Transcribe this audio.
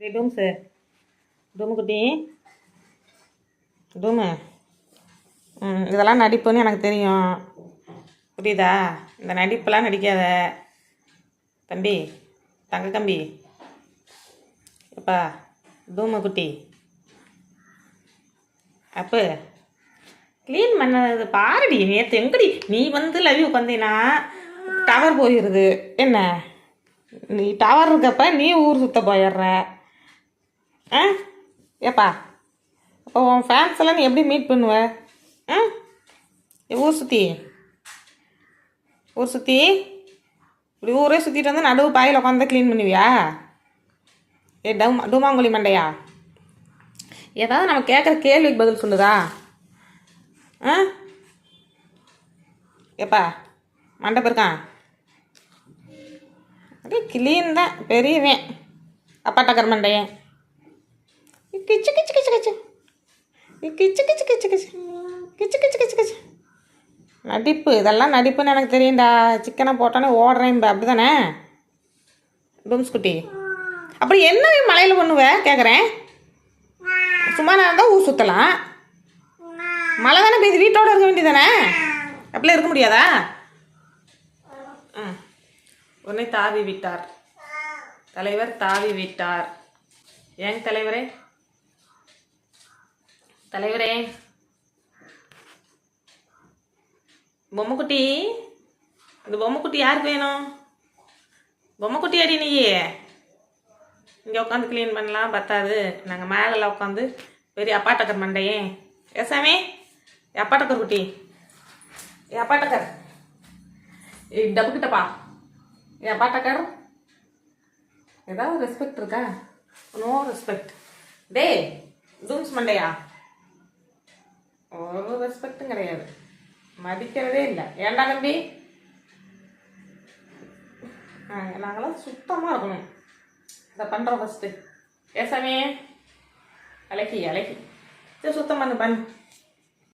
டேய் டூம்ஸு டூமு குட்டி. டூமு. இதெல்லாம் நடிப்புன்னு எனக்கு தெரியும். புரியுதா? இந்த நடிப்பெல்லாம் நடிக்காத. தம்பி தங்க கம்பி எப்பா டூமு குட்டி. அப்பு. க்ளீன் பண்ணது பாருடி நேற்று எங்கடி நீ வந்து லவ் உட்காந்தீங்கன்னா டவர் போயிடுது என்ன? நீ டவர் இருக்கப்ப நீ ஊர் சுத்த போயிடுற. ஆ? ஏப்பா அப்போ உன் ஃபேன்ஸ் எல்லாம் நீ எப்படி மீட் பண்ணுவ? ஆ? ஊர் சுற்றி ஊர் சுற்றி இப்படி ஊரே சுற்றிட்டு வந்து நடுவு பாயில் உட்காந்து க்ளீன் பண்ணுவியா? ஏ டூமா டூமாங்குழி மண்டையா? ஏதாவது நம்ம கேட்குற கேள்விக்கு பதில் சொல்லுதா ஆ? ஏப்பா மண்டபம் இருக்கான் அப்படியே கிளீன் தான் பெரியவன். அப்பாட்டக்கர் மண்டையன். கிச்சு கிச்சு கிச்சு. கிச்சு கிச்சு கிச்சு கிச்சு கிச்சு. கிச்சு கிச்சு கிச்சு கிச்சு. நடிப்பு இதெல்லாம் நடிப்புன்னு எனக்கு தெரியும்டா. சிக்கனை போட்டோன்னே ஓடுறேன் அப்படி தானே டூம்ஸ் குட்டி. அப்புறம் என்ன மலையில் பண்ணுவ? கேட்குறேன் சும்மா நான் இருந்தால் ஊர் சுற்றலாம் மழை தானே பெய்யுது. வீட்டோடு இருக்க வேண்டியதானே அப்படிலாம் இருக்க முடியாதா? ஆ உன்னை தாவி விட்டார். தலைவர் தாவி விட்டார். ஏங்க தலைவரே? தலைவரே. பொம்மைக்குட்டி இந்த பொம்மைக்குட்டி யாருக்கு வேணும்? பொம்மைக்குட்டி அடி நீயே. இங்கே உட்காந்து க்ளீன் பண்ணலாம் பத்தாது. நாங்கள் மேலே உட்காந்து பெரிய அப்பாட்டக்கர் மண்டையே. ஏசாமி அப்பாட்டக்கர் குட்டி. ஏ அப்பாட்டக்கர். ஏ டபுக்கிட்டப்பா ஏ அப்பாட்டக்கர். ஏதாவது ரெஸ்பெக்ட் இருக்கா? நோ ரெஸ்பெக்ட் டே ஜூம்ஸ் மண்டையா? ஒரு ரெஸ்பெக்டும் கிடையாது. மதிக்கிறதே இல்லை. ஏன்டா தம்பி? ஆ நாங்களாம் சுத்தமாக இருக்கணும். அதை பண்ணுறோம் ஃபஸ்ட்டு ஏசாமி அலைக்கி அலைக்கி சரி சுத்தம் பண்ணு பண்ணு.